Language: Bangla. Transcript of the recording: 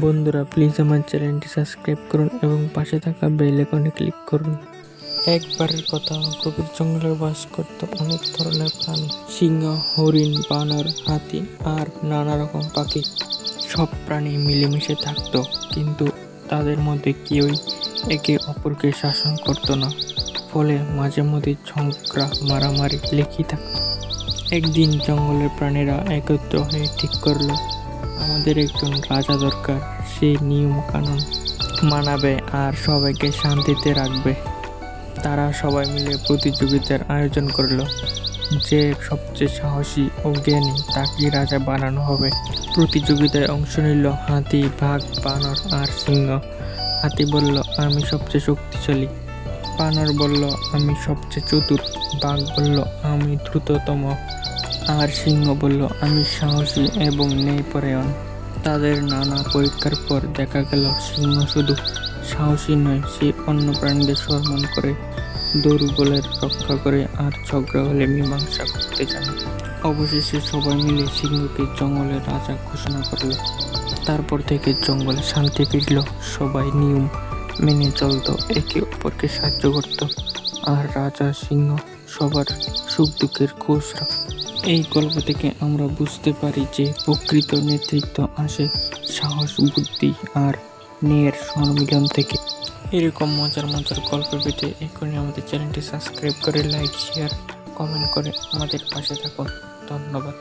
বন্ধুরা প্লিজ আমার চ্যানেলটি সাবস্ক্রাইব করুন এবং পাশে থাকা বেল আইকনে ক্লিক করুন। একবারের কথা, গভীর জঙ্গলে বাস করত অনেক ধরনের প্রাণী। সিংহ, হরিণ, বানর, হাতি আর নানা রকম পাখি। সব প্রাণী মিলেমিশে থাকতো, কিন্তু তাদের মধ্যে কেউই একে অপরকে শাসন করতো না। ফলে মাঝে মধ্যে ঝগড়া, মারামারি লেগেই থাকতো। একদিন জঙ্গলের প্রাণীরা একত্র হয়ে ঠিক করল আমাদের একজন রাজা দরকার। সে নিয়ম কানুন মানাবে আর সবাইকে শান্তিতে রাখবে। তারা সবাই মিলে প্রতিযোগিতার আয়োজন করল। যে সবচেয়ে সাহসী ও জ্ঞানী তাকে রাজা বানানো হবে। প্রতিযোগিতায় অংশ নিল হাতি, বাঘ, বানর আর সিংহ। হাতি বলল, আমি সবচেয়ে শক্তিশালী। বানর বলল, আমি সবচেয়ে চতুর। বাঘ বলল, আমি দ্রুততম। আর সিংহ বলল, আমি সাহসী এবং ন্যায়পরায়ণ। তাদের নানা পরীক্ষার পর দেখা গেল, সিংহ শুধু সাহসী নয়, সে অন্য প্রাণীদের সম্মান করে, দুর্বলের রক্ষা করে আর ঝগড়া হলে মীমাংসা করতে জানে অবশেষে সবাই মিলে সিংহকে জঙ্গলের রাজা ঘোষণা করল। তারপর থেকে জঙ্গলে শান্তি ফিরল। সবাই নিয়ম মেনে চলত, একে অপরকে সাহায্য করত। আর রাজা সিংহ সবার সুখ দুঃখের খোঁজ রাখত। এই গল্প থেকে আমরা বুঝতে পারি যে প্রকৃত নেতৃত্ব আসে সাহস, বুদ্ধি আর ন্যায়ের সম্মিলন থেকে। এরকম মজার মজার গল্প পেতে এখনই আমাদের চ্যানেলটি সাবস্ক্রাইব করে লাইক শেয়ার কমেন্ট করে আমাদের পাশে থাকুন। ধন্যবাদ।